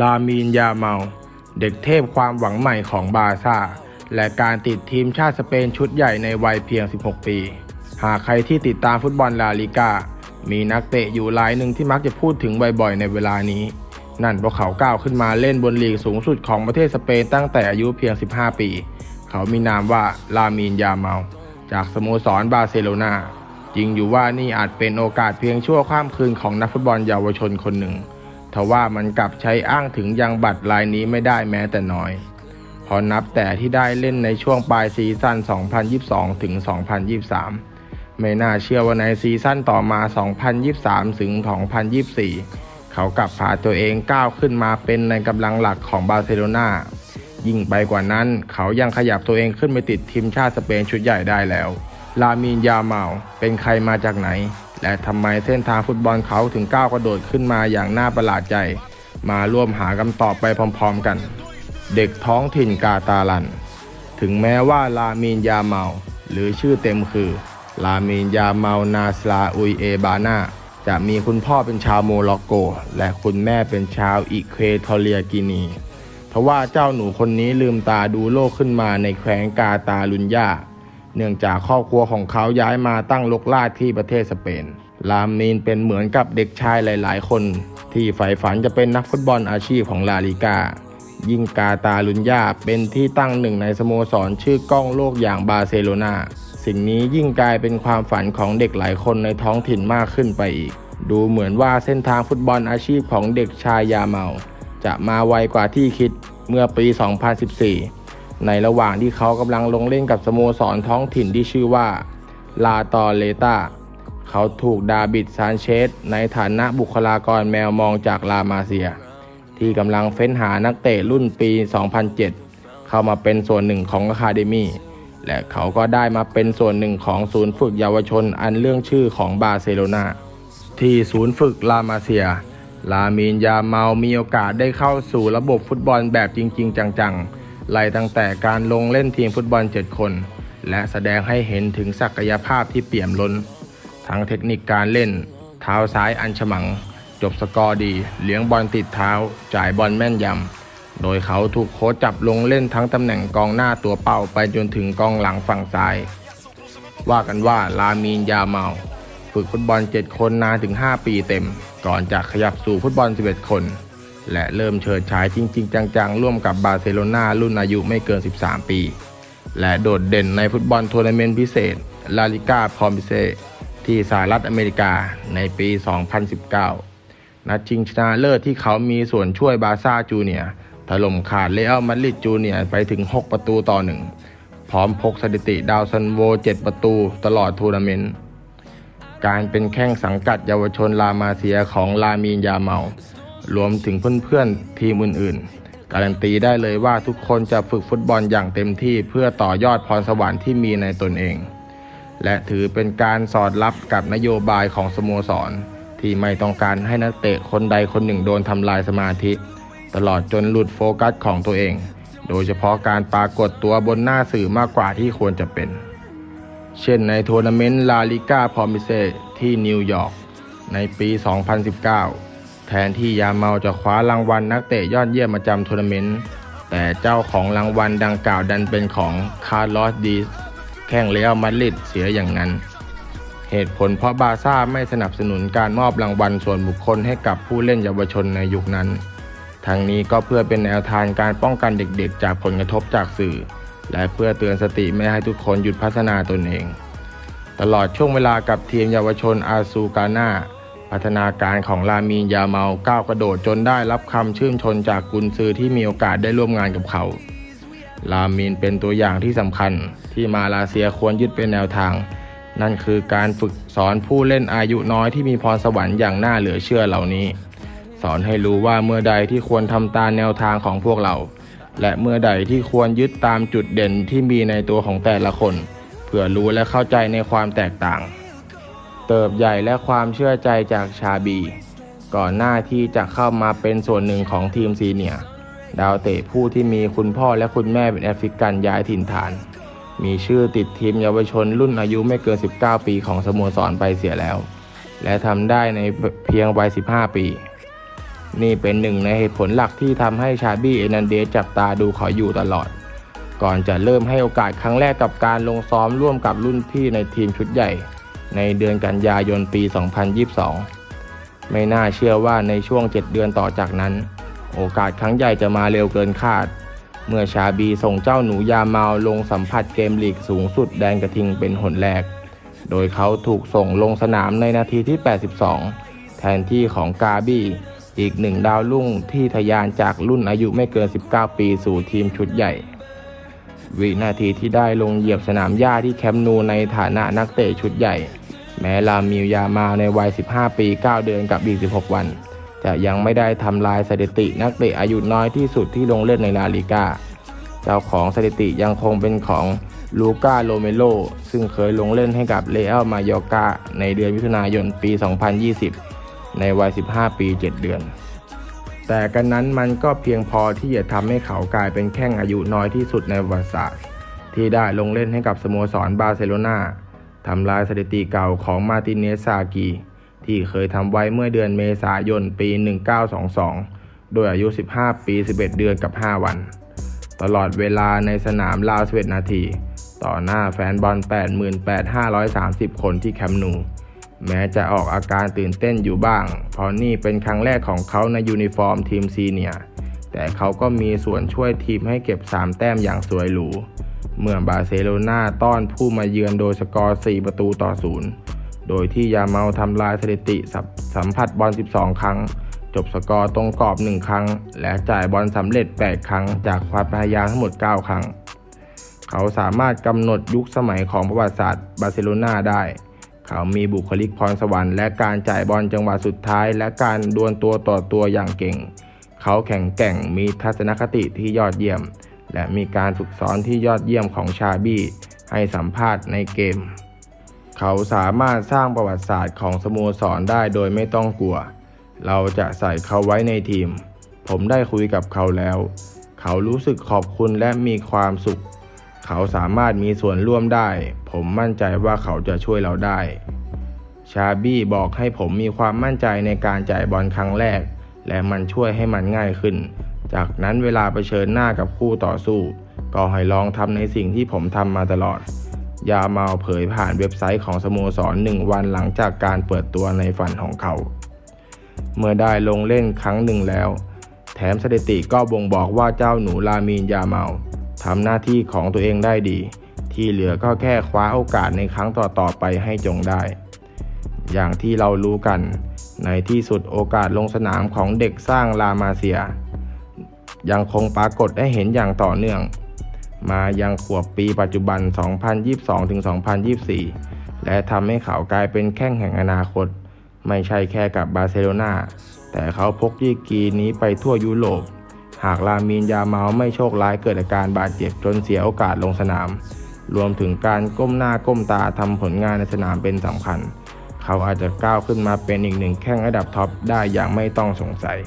ลามีนยาเมา เด็กเทพความหวังใหม่ของบาร์ซ่า และการติดทีมชาติสเปนชุดใหญ่ในวัยเพียง 16 ปี หากใครที่ติดตามฟุตบอลลาลิกามีนักเตะอยู่รายหนึ่งที่มักจะพูดถึงบ่อยๆ ในเวลานี้ นั่นเพราะเขาก้าวขึ้นมาเล่นบนลีกสูงสุดของประเทศสเปนตั้งแต่อายุเพียง 15 ปี เขามีนามว่าลามีนยาเมา จากสโมสรบาร์เซโลนาจริงอยู่ว่านี่อาจเป็นโอกาสเพียงชั่วข้ามคืนของนักฟุตบอลเยาวชนคนหนึ่ง ทว่ามันกลับใช้อ้างถึงยังบัตรลายนี้ไม่ได้แม้แต่น้อยพอนับแต่ที่ได้เล่นในช่วงปลายซีซั่น 2022 ถึง 2023 ไม่น่าเชื่อว่าในซีซั่นต่อมา 2023 ถึง 2024 เขากลับพาตัวเองก้าวขึ้นมาเป็นในกำลังหลักของบาร์เซโลนายิ่งไปกว่านั้นเขายังขยับตัวเองขึ้นไปติดทีมชาติสเปนชุดใหญ่ได้แล้ว ลามีนยาเมา เป็นใครมาจากไหน และทำไมเส้นทางฟุตบอลเขาถึงก้าวกระโดดขึ้นมาอย่างน่าประหลาดใจ มาร่วมหาคำตอบไปพร้อมๆกัน เด็กท้องถิ่นกาตาลัน ถึงแม้ว่าลามีนยาเมา หรือชื่อเต็มคือ ลามีนยาเมานาสลาอุยเอบานาจะมีคุณพ่อเป็นชาวโมร็อกโก และคุณแม่เป็นชาวอิเควทอเรียกินีทว่าเจ้าหนูคนนี้ลืมตาดูโลกขึ้นมาในแขวงกาตาลุญญา เนื่องจากครอบครัวของเขาย้ายมาตั้งลกลากที่ประเทศสเปน ลามนีนเป็นเหมือนกับเด็กชายหลาย ๆ คน ที่ใฝ่ฝันจะเป็นนักฟุตบอลอาชีพของลาลิกา ยิ่งกาตาลุญญาเป็นที่ตั้งหนึ่งในสโมสรชื่อก้องโลกอย่างบาร์เซโลนาสิ่งนี้ยิ่งกลายเป็นความฝันของเด็กหลายคนในท้องถิ่นมากขึ้นไปอีก ดูเหมือนว่าเส้นทางฟุตบอลอาชีพของเด็กชายยาเมา จะมาไวกว่าที่คิดเมื่อปี 2014 ในระหว่างที่เขากำลังลงเล่นกับสโมสรท้องถิ่นที่ชื่อว่าลาตอเลตาเขาถูกดาบิดซานเชสในฐานะบุคลากรแมวมองจากลามาเซีย ที่กำลังเฟ้นหานักเตะรุ่นปี 2007 เข้ามาเป็นส่วนหนึ่งของอะคาเดมีและเขาก็ได้มาเป็นส่วนหนึ่งของศูนย์ฝึกเยาวชนอันเรื่องชื่อของบาร์เซโลนาที่ศูนย์ฝึกลามาเซีย ลามีนยาเมามีโอกาสได้เข้าสู่ระบบฟุตบอลแบบจริง ๆ จังๆ ไล่ตั้งแต่การลงเล่นทีมฟุตบอล 7 คน และแสดงให้เห็นถึงศักยภาพที่เปี่ยมล้น ทั้งเทคนิคการเล่น เท้าซ้ายอันฉมัง จบสกอร์ดี เลี้ยงบอลติดเท้า จ่ายบอลแม่นยำ โดยเขาถูกโค้ชจับลงเล่นทั้งตำแหน่งกองหน้าตัวเป้าไปจนถึงกองหลังฝั่งซ้าย ว่ากันว่าลามีนยาเมาฝึกฟุตบอล 7 คนนานถึง 5 ปีเต็ม ก่อนจะขยับสู่ฟุตบอล 11 คน และเริ่มเฉิดฉายจริง ๆ จัง ๆ ร่วมกับบาร์เซโลนารุ่นอายุไม่เกิน 13 ปี และโดดเด่นในฟุตบอลทัวร์นาเมนต์พิเศษลาลิก้าพอมิเซที่สหรัฐอเมริกาในปี 2019 นัดชิงชนะเลิศที่เขามีส่วนช่วยบาร์ซ่าจูเนียถล่มขาดเรอัลมาดริดจูเนียไปถึง 6 ประตูต่อหนึ่งพร้อมพกสถิติดาวซันโว 7 ประตูตลอดทัวร์นาเมนต์ การเป็นแข้งสังกัดเยาวชนลามาเซียของลามีนยาเมา รวมถึงเพื่อนๆทีมอื่นๆ การันตีได้เลยว่าทุกคนจะฝึกฟุตบอลอย่างเต็มที่เพื่อต่อยอดพรสวรรค์ที่มีในตนเอง และถือเป็นการสอดรับกับนโยบายของสโมสร ที่ไม่ต้องการให้นักเตะคนใดคนหนึ่งโดนทำลายสมาธิ ตลอดจนหลุดโฟกัสของตัวเอง โดยเฉพาะการปรากฏตัวบนหน้าสื่อมากกว่าที่ควรจะเป็น เช่นในทัวร์นาเมนต์ลาลิก้าพอมิเซที่นิวยอร์กในปี 2019 แทนที่ยาเมาจะคว้ารางวัลนักเตะยอดเยี่ยมประจำทัวร์นาเมนต์แต่เจ้าของรางวัลดังกล่าวดันเป็นของคาร์ลอสดีแข่งเรอัลมาดริดเสียอย่างนั้น เหตุผลเพราะบาซ่าไม่สนับสนุนการมอบรางวัลส่วนบุคคลให้กับผู้เล่นเยาวชนในยุคนั้นทั้งนี้ก็เพื่อเป็นแนวทางการป้องกันเด็กๆ จากผลกระทบจากสื่อ และเพื่อเตือนสติไม่ให้ทุกคนหยุดพัฒนาตนเอง ตลอดช่วงเวลากับทีมเยาวชนอาซูกาน่า พัฒนาการของลามีนยาเมาก้าวกระโดดจนได้รับคำชื่นชมจากกุนซือที่มีโอกาสได้ร่วมงานกับเขา ลามีนเป็นตัวอย่างที่สำคัญที่มาเลเซียควรยึดเป็นแนวทาง นั่นคือการฝึกสอนผู้เล่นอายุน้อยที่มีพรสวรรค์อย่างน่าเหลือเชื่อเหล่านี้ สอนให้รู้ว่าเมื่อใดที่ควรทำตามแนวทางของพวกเรา และเมื่อใดที่ควรยึดตามจุดเด่นที่มีในตัวของแต่ละคน เพื่อรู้และเข้าใจในความแตกต่าง เติบใหญ่และความเชื่อใจจากชาบี ก่อนหน้าที่จะเข้ามาเป็นส่วนหนึ่งของทีมซีเนียดาวเตะผู้ที่มีคุณพ่อและคุณแม่เป็นแอฟริกันย้ายถิ่นฐาน มีชื่อติดทีมเยาวชนรุ่นอายุไม่เกิน 19 ปีของสโมสรไปเสียแล้ว และทำได้ในเพียงวัย 15 ปี นี่เป็นหนึ่งในเหตุผลหลักที่ทำให้ชาบี้เอนันเดสจับตาดูเขาอยู่ตลอด ก่อนจะเริ่มให้โอกาสครั้งแรกกับการลงซ้อมร่วมกับรุ่นพี่ในทีมชุดใหญ่ ในเดือนกันยายนปี 2022 ไม่น่าเชื่อว่าในช่วง 7 เดือนต่อจากนั้น โอกาสครั้งใหญ่จะมาเร็วเกินคาด เมื่อชาบีส่งเจ้าหนูยาเมาลงสัมผัสเกมลีกสูงสุดแดนกระทิงเป็นหนแรก โดยเขาถูกส่งลงสนามในนาทีที่ 82 แทนที่ของกาบี้อีกหนึ่งดาวรุ่งที่ทะยานจากรุ่นอายุไม่เกิน 19 ปีสู่ทีมชุดใหญ่ วินาทีที่ได้ลงเหยียบสนามหญ้าที่แคมป์นูในฐานะนักเตะชุดใหญ่ แม้ลามิวยามาในวัย 15 ปี 9 เดือนกับอีก 16 วัน จะยังไม่ได้ทำลายสถิตินักเตะอายุน้อยที่สุดที่ลงเล่นในลาลิกาเจ้าของสถิติยังคงเป็นของลูก้าโรเมโลซึ่งเคยลงเล่นให้กับเรอัลมายอร์กาในเดือนมิถุนายนปี 2020 ในวัย 15 ปี 7 เดือน แต่กันนั้นมันก็เพียงพอที่จะทำให้เขากลายเป็นแข้งอายุน้อยที่สุดในประวัติศาสตร์ ที่ได้ลงเล่นให้กับสโมสรบาร์เซโลนาทำลายสถิติเก่าของมาติเนสซากีที่เคยทำไว้เมื่อเดือนเมษายนปี 1922 โดยอายุ 15 ปี 11 เดือนกับ 5 วัน ตลอดเวลาในสนามราว11นาที ต่อหน้าแฟนบอล 88,530 คนที่แคมป์นู แม้จะออกอาการตื่นเต้นอยู่บ้าง เพราะนี่เป็นครั้งแรกของเขาในยูนิฟอร์มทีมซีเนียแต่เขาก็มีส่วนช่วยทีมให้เก็บ 3 แต้มอย่างสวยหรู เมื่อบาร์เซโลนาต้อนผู้มาเยือนโดยสกอร์ 4 ประตูต่อ 0 โดยที่ยาเมาทำลายสถิติสัมสัมผัสบอล 12 ครั้ง จบสกอร์ตรงกรอบ 1 ครั้ง และจ่ายบอลสำเร็จ 8 ครั้ง จากความพยายามทั้งหมด 9 ครั้ง เขาสามารถกำหนดยุคสมัยของประวัติศาสตร์บาร์เซโลนาได้ เขามีบุคลิกพรสวรรค์และการจ่ายบอลจังหวะสุดท้าย และการดวลตัวต่อตัวอย่างเก่ง เขาแข็งแกร่งมีทัศนคติที่ยอดเยี่ยม และมีการฝึกซ้อนที่ยอดเยี่ยมของชาบี้ให้สัมภาษณ์ในเกม เขาสามารถสร้างประวัติศาสตร์ของสโมสรได้โดยไม่ต้องกลัว เราจะใส่เขาไว้ในทีม ผมได้คุยกับเขาแล้ว เขารู้สึกขอบคุณและมีความสุข เขาสามารถมีส่วนร่วมได้ ผมมั่นใจว่าเขาจะช่วยเราได้ ชาบี้บอกให้ผมมีความมั่นใจในการจ่ายบอลครั้งแรก และมันช่วยให้มันง่ายขึ้น จากนั้นเวลาไปเชิญหน้ากับคู่ต่อสู้ ก็ให้ลองทำในสิ่งที่ผมทำมาตลอด ยาเมาเผยผ่านเว็บไซต์ของสโมสรหนึ่งวันหลังจากการเปิดตัวในฝันของเขา เมื่อได้ลงเล่นครั้งหนึ่งแล้ว แถมสถิติก็บ่งบอกว่าเจ้าหนูลามีนยาเมา ทำหน้าที่ของตัวเองได้ดี ที่เหลือก็แค่คว้าโอกาสในครั้งต่อๆไปให้จงได้ อย่างที่เรารู้กัน ในที่สุดโอกาสลงสนามของเด็กสร้างลามาเซีย ยังคงปรากฏให้เห็นอย่างต่อเนื่อง มายังขวบปีปัจจุบัน 2022-2024 และทำให้เขากลายเป็นแข้งแห่งอนาคต ไม่ใช่แค่กับบาร์เซโลนาแต่เขาพกดีกีนี้ไปทั่วยุโรป หากลามีนยาเมาไม่โชคร้ายเกิดอาการบาดเจ็บจนเสียโอกาสลงสนาม รวมถึงการก้มหน้าก้มตาทำผลงานในสนามเป็นสำคัญ เขาอาจจะก้าวขึ้นมาเป็นอีกหนึ่งแข้งระดับท็อปได้อย่างไม่ต้องสงสัย